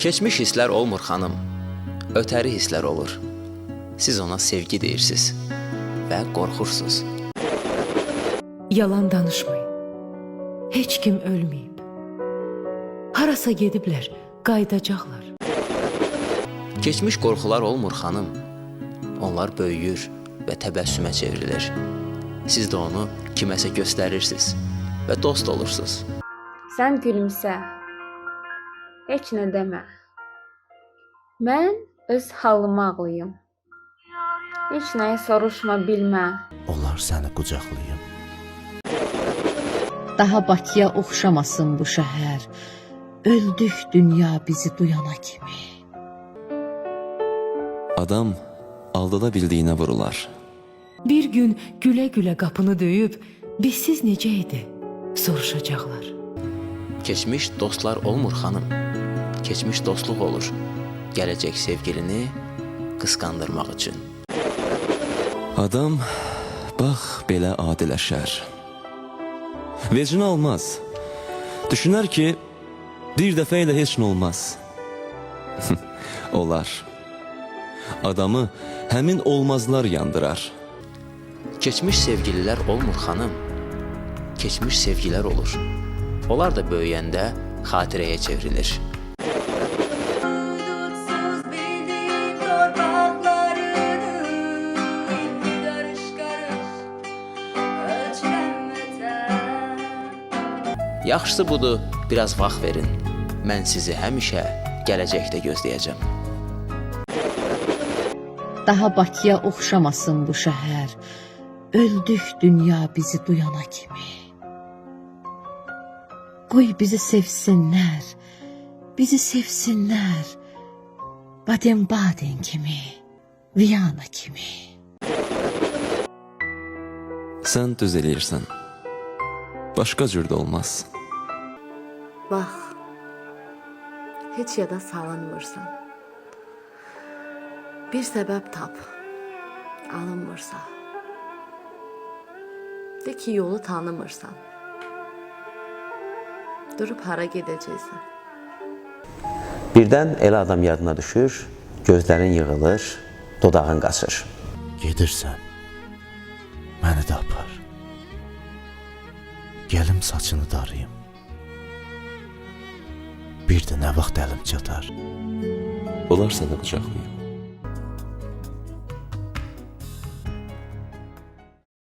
Keçmiş hisslər olmur xanım. Ötəri hisslər olur. Siz ona sevgi deyirsiniz və qorxursunuz. Yalan danışmayın. Heç kim ölməyib. Harasa gediblər, qayıdacaqlar. Keçmiş qorxular olmur xanım. Onlar böyüyür və təbəssümə çevrilir. Siz də onu kiməsə göstərirsiniz və dost olursunuz. Sən gülümsə. Heç nə demə. Mən öz halıma ağlayım. Heç nəyi soruşma, bilmə. Onlar səni qucaqlayım. Daha Bakıya oxşamasın bu şəhər. Öldük dünya bizi duyana kimi. Adam aldada bildiyinə vurular. Bir gün gülə-gülə qapını döyüb, bizsiz necə idi? soruşacaqlar. Keçmiş dostlar olmur xanım. Keçmiş dostluq olur. Gələcək sevgilini qısqandırmaq üçün. Adam bax belə adiləşər. Vecinə almaz. Düşünər ki, bir dəfə ilə heç nə olmaz. Olar. Adamı həmin olmazlar yandırar. Keçmiş sevgililər olmur xanım. Keçmiş sevgilər olur. Onlar da böyüyəndə xatirəyə çevrilir. Yaxşısı budur, biraz vaxt verin. Mən sizi həmişə gələcəkdə gözləyəcəm. Daha Bakıya oxşamasın bu şəhər. Öldük dünya bizi duyana kimi. Qoy bizi sevsinlər. Bizi sevsinlər. Baden-Baden kimi. Viyana kimi. Sən düz eləyirsən. Başqa cür də olmaz. Bax, heç yada salınmırsan. Bir səbəb tap, alınmırsa. De ki, yolu tanımırsan. Durub hara gedəcəksən? Birdən elə adam yadına düşür, gözlərin yığılır, dodağın qaçır. Gedirsən. Məni də apar. Gəlim saçını darayım. Bir də nə vaxt əlim çatar. Olar səni qucaqlayım.